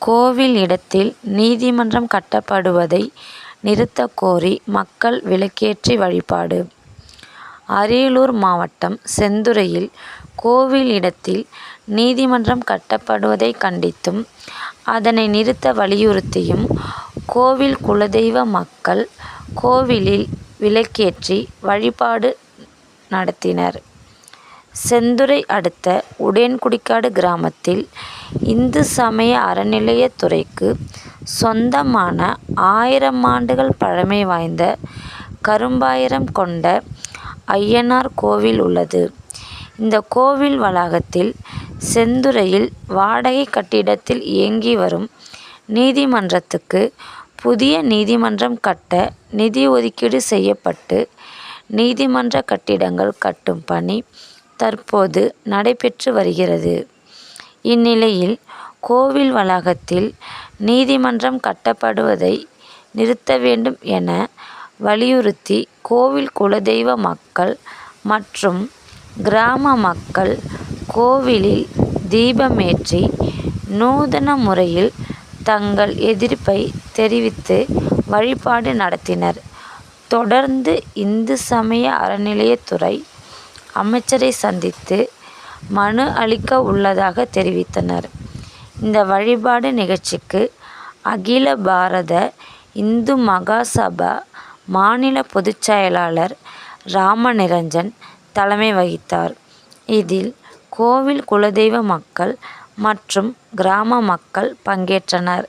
கோவில் இடத்தில் நீதிமன்றம் கட்டப்படுவதை நிறுத்தக் கோரி மக்கள் விளக்கேற்றி வழிபாடு அரியலூர் மாவட்டம் செந்துறையில் கோவில் இடத்தில் நீதிமன்றம் கட்டப்படுவதை கண்டித்தும் அதனை நிறுத்த வலியுறுத்தியும் கோவில் குலதெய்வ மக்கள் கோவிலில் விளக்கேற்றி வழிபாடு நடத்தினர். செந்துறை அடுத்த உடையன்குடிக்காடு கிராமத்தில் இந்து சமய அறநிலையத்துறைக்கு சொந்தமான ஆயிரம் ஆண்டுகள் பழமை வாய்ந்த கரும்பாயிரம் கொண்ட அய்யனார் கோவில் உள்ளது. இந்த கோவில் வளாகத்தில் செந்துறையில் வாடகை கட்டிடத்தில் இயங்கி வரும் நீதிமன்றத்துக்கு புதிய நீதிமன்றம் கட்ட நிதி ஒதுக்கீடு செய்யப்பட்டு நீதிமன்ற கட்டிடங்கள் கட்டும் பணி தற்போது நடைபெற்று வருகிறது. இந்நிலையில் கோவில் வளாகத்தில் நீதிமன்றம் கட்டப்படுவதை நிறுத்த வேண்டும் என வலியுறுத்தி கோவில் குலதெய்வ மக்கள் மற்றும் கிராம மக்கள் கோவிலில் தீபமேற்றி நூதன முறையில் தங்கள் எதிர்ப்பை தெரிவித்து வழிபாடு நடத்தினர். தொடர்ந்து இந்து சமய அறநிலையத்துறை அமைச்சரை சந்தித்து மனு அளிக்க உள்ளதாக தெரிவித்தனர். இந்த வழிபாடு நிகழ்ச்சிக்கு அகில பாரத இந்து மகாசபா மாநில பொதுச்செயலாளர் ராமநிரஞ்சன் தலைமை வகித்தார். இதில் கோவில் குலதெய்வ மக்கள் மற்றும் கிராம மக்கள் பங்கேற்றனர்.